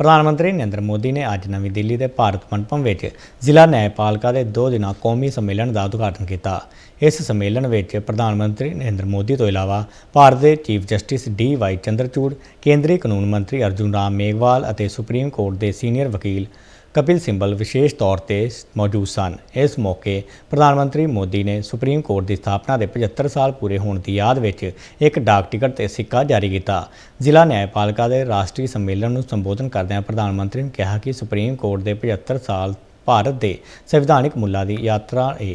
ਪ੍ਰਧਾਨ ਮੰਤਰੀ ਨਰਿੰਦਰ ਮੋਦੀ ਨੇ ਅੱਜ ਨਵੀਂ ਦਿੱਲੀ ਦੇ ਭਾਰਤ ਮੰਡਪਮ ਵਿੱਚ ਜ਼ਿਲ੍ਹਾ ਨਿਆਂਪਾਲਿਕਾ ਦੇ ਦੋ ਦਿਨਾਂ ਕੌਮੀ ਸੰਮੇਲਨ ਦਾ ਉਦਘਾਟਨ ਕੀਤਾ। ਇਸ ਸੰਮੇਲਨ ਵਿੱਚ ਪ੍ਰਧਾਨ ਮੰਤਰੀ ਨਰਿੰਦਰ ਮੋਦੀ ਤੋਂ ਇਲਾਵਾ ਭਾਰਤ ਦੇ chief justice D Y Chandrachud, ਕੇਂਦਰੀ ਕਾਨੂੰਨ ਮੰਤਰੀ ਅਰਜੁਨ ਰਾਮ ਮੇਘਵਾਲ ਅਤੇ ਸੁਪਰੀਮ ਕੋਰਟ ਦੇ ਸੀਨੀਅਰ ਵਕੀਲ ਕਪਿਲ ਸਿੰਬਲ ਵਿਸ਼ੇਸ਼ ਤੌਰ ਤੇ ਮੌਜੂਦ ਸਨ। ਇਸ ਮੌਕੇ ਪ੍ਰਧਾਨ ਮੰਤਰੀ ਮੋਦੀ ਨੇ ਸੁਪਰੀਮ ਕੋਰਟ ਦੀ ਸਥਾਪਨਾ ਦੇ 75 ਸਾਲ ਪੂਰੇ ਹੋਣ ਦੀ ਯਾਦ ਵਿੱਚ ਇੱਕ ਡਾਕ ਟਿਕਟ ਤੇ ਸਿੱਕਾ ਜਾਰੀ ਕੀਤਾ। ਜ਼ਿਲ੍ਹਾ ਨਿਆਂਪਾਲਿਕਾ ਦੇ ਰਾਸ਼ਟਰੀ ਸੰਮੇਲਨ ਨੂੰ ਸੰਬੋਧਨ ਕਰਦਿਆਂ ਪ੍ਰਧਾਨ ਮੰਤਰੀ ਨੇ ਕਿਹਾ ਕਿ ਸੁਪਰੀਮ ਕੋਰਟ ਦੇ 75 ਸਾਲ ਭਾਰਤ ਦੇ ਸੰਵਿਧਾਨਿਕ ਮੁੱਲਾਂ ਦੀ ਯਾਤਰਾ ਹੈ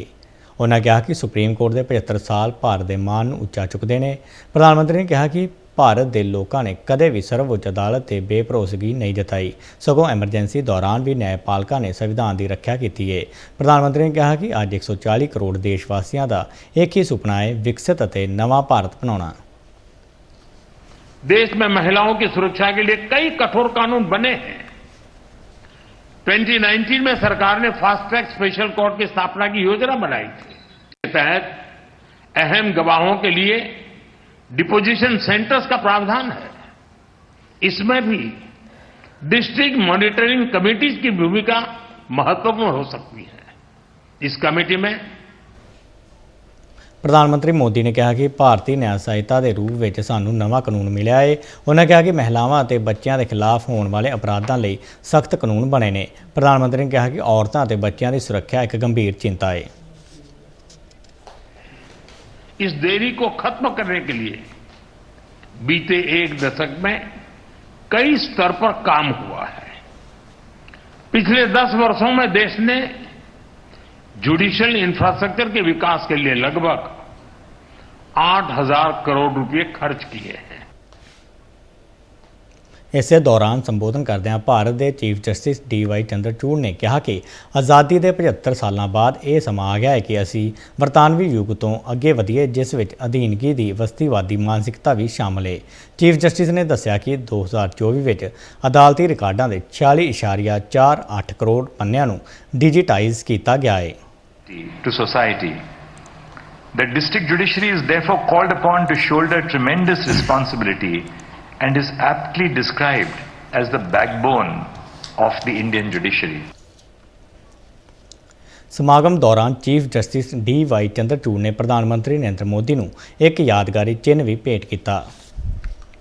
ਉਹਨਾਂ ਕਿਹਾ ਕਿ ਸੁਪਰੀਮ ਕੋਰਟ ਦੇ 75 ਸਾਲ ਭਾਰਤ ਦੇ ਮਾਣ ਨੂੰ ਉੱਚਾ ਚੁੱਕਦੇ ਨੇ। ਪ੍ਰਧਾਨ ਮੰਤਰੀ ਨੇ ਕਿਹਾ ਕਿ ਭਾਰਤ ਦੇ ਲੋਕਾਂ ਨੇ ਕਦੇ ਵੀ ਸਰਵਉੱਚ ਅਦਾਲਤ ਤੇ ਬੇਭਰੋਸਗੀ ਨਹੀਂ ਜਤਾਈ ਸਗੋਂ ਐਮਰਜੈਂਸੀ ਦੌਰਾਨ ਵੀ ਨਿਆਂਪਾਲਿਕਾ ਨੇ ਸੰਵਿਧਾਨ ਦੀ ਰੱਖਿਆ ਕੀਤੀ ਹੈ ਪ੍ਰਧਾਨ ਮੰਤਰੀ ਨੇ ਕਿਹਾ ਕਿ ਅੱਜ 140 ਕਰੋੜ ਦੇਸ਼ ਵਾਸੀਆਂ ਦਾ ਇੱਕ ਹੀ ਸੁਪਨਾ ਹੈ ਵਿਕਸਿਤ ਅਤੇ ਨਵਾਂ ਭਾਰਤ ਬਣਾਉਣਾ देश में महिलाओं की सुरक्षा के लिए कई कठोर कानून बने हैं 2019 में सरकार ने फास्ट ट्रैक स्पेशल कोर्ट की स्थापना की योजना बनाई थी इसके तहत अहम गवाहों के लिए डिपोजिशन सेंटर्स का प्रावधान है इसमें भी डिस्ट्रिक्ट मॉनिटरिंग कमिटीज की भूमिका महत्वपूर्ण हो सकती है इस कमेटी में ਪ੍ਰਧਾਨ ਮੰਤਰੀ ਮੋਦੀ ਨੇ ਕਿਹਾ ਕਿ ਭਾਰਤੀ ਨਿਆਂ ਸਹਾਇਤਾ ਦੇ ਰੂਪ ਵਿੱਚ ਸਾਨੂੰ ਨਵਾਂ ਕਾਨੂੰਨ ਮਿਲਿਆ ਹੈ ਉਹਨਾਂ ਕਿਹਾ ਕਿ ਮਹਿਲਾਵਾਂ ਅਤੇ ਬੱਚਿਆਂ ਦੇ ਖਿਲਾਫ ਹੋਣ ਵਾਲੇ ਅਪਰਾਧਾਂ ਲਈ ਸਖਤ ਕਾਨੂੰਨ ਬਣੇ ਨੇ ਪ੍ਰਧਾਨ ਮੰਤਰੀ ਨੇ ਕਿਹਾ ਕਿ ਔਰਤਾਂ ਅਤੇ ਬੱਚਿਆਂ ਦੀ ਸੁਰੱਖਿਆ ਇੱਕ ਗੰਭੀਰ ਚਿੰਤਾ ਹੈ इस देरी को खत्म करने के लिए बीते एक दशक में कई स्तर पर काम हुआ है। पिछले दस वर्षों में देश ने जुडिशियल इंफ्रास्ट्रक्चर के विकास के लिए लगभग आठ हज़ार करोड़ रुपए खर्च किए हैं। ਇਸੇ ਦੌਰਾਨ ਸੰਬੋਧਨ ਕਰਦਿਆਂ ਭਾਰਤ ਦੇ chief justice D Y Chandrachud ਨੇ ਕਿਹਾ ਕਿ ਆਜ਼ਾਦੀ ਦੇ 75 ਸਾਲਾਂ ਬਾਅਦ ਇਹ ਸਮਾਂ ਆ ਗਿਆ ਹੈ ਕਿ ਅਸੀਂ ਵਰਤਾਨਵੀ ਯੁੱਗ ਤੋਂ ਅੱਗੇ ਵਧੀਏ, ਜਿਸ ਵਿੱਚ ਅਧੀਨਗੀ ਦੀ ਵਸਤੀਵਾਦੀ ਮਾਨਸਿਕਤਾ ਵੀ ਸ਼ਾਮਲ ਹੈ ਚੀਫ ਜਸਟਿਸ ਨੇ ਦੱਸਿਆ ਕਿ 2024 ਵਿੱਚ ਅਦਾਲਤੀ ਰਿਕਾਰਡਾਂ ਦੇ 46.48 ਕਰੋੜ ਪੰਨਿਆਂ ਨੂੰ ਡਿਜੀਟਾਈਜ਼ ਕੀਤਾ ਗਿਆ ਹੈ to society. The district judiciary is therefore called upon to shoulder tremendous responsibility and is aptly described as the backbone of the Indian judiciary. ਸਮਾਗਮ ਦੌਰਾਨ chief justice D Y Chandrachud ਨੇ ਪ੍ਰਧਾਨ ਮੰਤਰੀ ਨਰਿੰਦਰ ਮੋਦੀ ਨੂੰ ਇੱਕ ਯਾਦਗਾਰੀ ਚਿੰਨ੍ਹ ਵੀ ਭੇਟ ਕੀਤਾ